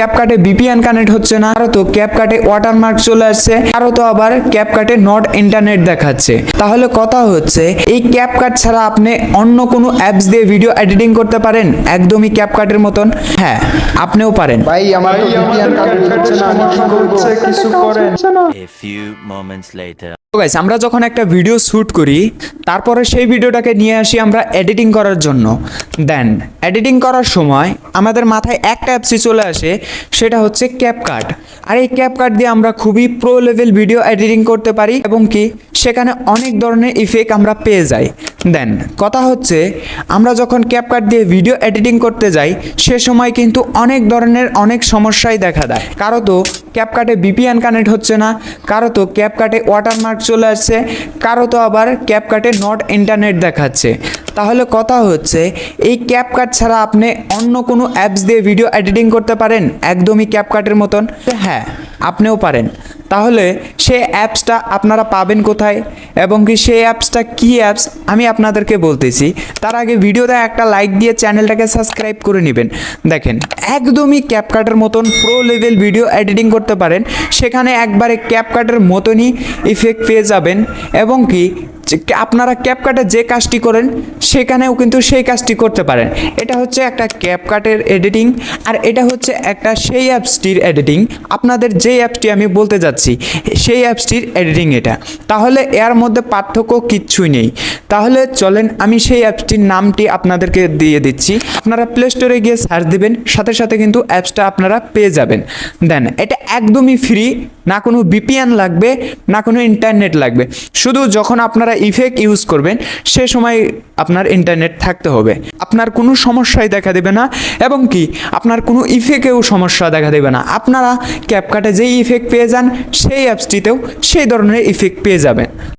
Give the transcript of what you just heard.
ক্যাপকাটে বিপিএন connect হচ্ছে না। আরও তো ক্যাপকাটে ওয়াটারমার্ক চলে আসছে। আরও তো আবার ক্যাপকাটে নট ইন্টারনেট দেখাচ্ছে। তাহলে কথা হচ্ছে এই ক্যাপকাট ছাড়া আপনি অন্য কোনো অ্যাপস দিয়ে ভিডিও এডিটিং করতে পারেন? একদমই ক্যাপকাটের মতন? হ্যাঁ আপনিও পারেন। ভাই আমার তো ভিপিএন কানেক্ট হচ্ছে না আমি কি করব কিছু করেন। A few moments later. Guys আমরা যখন একটা ভিডিও শ্যুট করি, তারপরে সেই ভিডিওটাকে নিয়ে আসি আমরা এডিটিং করার জন্য। দেন এডিটিং করার সময় আমাদের মাথায় একটা অ্যাপসি চলে আসে, সেটা হচ্ছে ক্যাপকাট আর এই ক্যাপকাট দিয়ে আমরা খুবই প্রো লেভেল ভিডিও এডিটিং করতে পারি এবং কি, সেখানে অনেক ধরনের ইফেক্ট আমরা পেয়ে যাই। দেন কথা হচ্ছে, আমরা যখন ক্যাপকাট দিয়ে ভিডিও এডিটিং করতে যাই, সে সময় কিন্তু অনেক ধরনের অনেক সমস্যাই দেখা দেয়। কারও তো ক্যাপকাটে বিপিএন কানেক্ট হচ্ছে না, কারও তো ক্যাপকাটে ওয়াটারমার্ক চলে আসছে, কারও তো আবার ক্যাপকাটে নট ইন্টারনেট দেখাচ্ছে। তাহলে কথা হচ্ছে, এই ক্যাপকাট ছাড়া আপনি অন্য কোনো অ্যাপস দিয়ে ভিডিও এডিটিং করতে পারেন? একদমই ক্যাপকাটের মতন? হ্যাঁ আপনিও পারেন। তাহলে সে অ্যাপসটা আপনারা পাবেন কোথায়? এবং কি সেই অ্যাপসটা কী অ্যাপস? আমি আপনাদেরকে বলতেছি। তার আগে ভিডিওতে একটা লাইক দিয়ে চ্যানেলটাকে সাবস্ক্রাইব করে নেবেন। দেখেন, একদমই ক্যাপকাটের মতন প্রো লেভেল ভিডিও এডিটিং করতে পারেন। সেখানে একবারে ক্যাপকাটের মতনই ইফেক্ট পেয়ে যাবেন। এবং কি আপনারা ক্যাপকাটে যে কাজটি করেন, সেখানেও কিন্তু সেই কাজটি করতে পারেন। এটা হচ্ছে একটা ক্যাপকাটের এডিটিং আর এটা হচ্ছে একটা সেই অ্যাপসটির এডিটিং আপনাদের যে অ্যাপসটি আমি বলতে যাচ্ছি, সেই অ্যাপসটির এডিটিং এটা। তাহলে এর মধ্যে পার্থক্য কিচ্ছুই নেই। তাহলে চলেন আমি সেই অ্যাপসটির নামটি আপনাদেরকে দিয়ে দিচ্ছি। আপনারা প্লে স্টোরে গিয়ে সার্চ দেবেন, সাথে সাথে কিন্তু অ্যাপসটা আপনারা পেয়ে যাবেন। দেন এটা একদমই ফ্রি না কোনো বিপিএন লাগবে, না কোনো ইন্টারনেট লাগবে। শুধু যখন আপনারা ইফেক্ট ইউজ করবেন, সে সময় আপনার ইন্টারনেট থাকতে হবে। আপনার কোনো সমস্যাই দেখা দেবে না, এবং কি আপনার কোনো ইফেক্টেও সমস্যা দেখা দেবে না। আপনারা ক্যাপকাটে যেই ইফেক্ট পেয়ে যান, সেই অ্যাপসটিতেও সেই ধরনের ইফেক্ট পেয়ে যাবেন।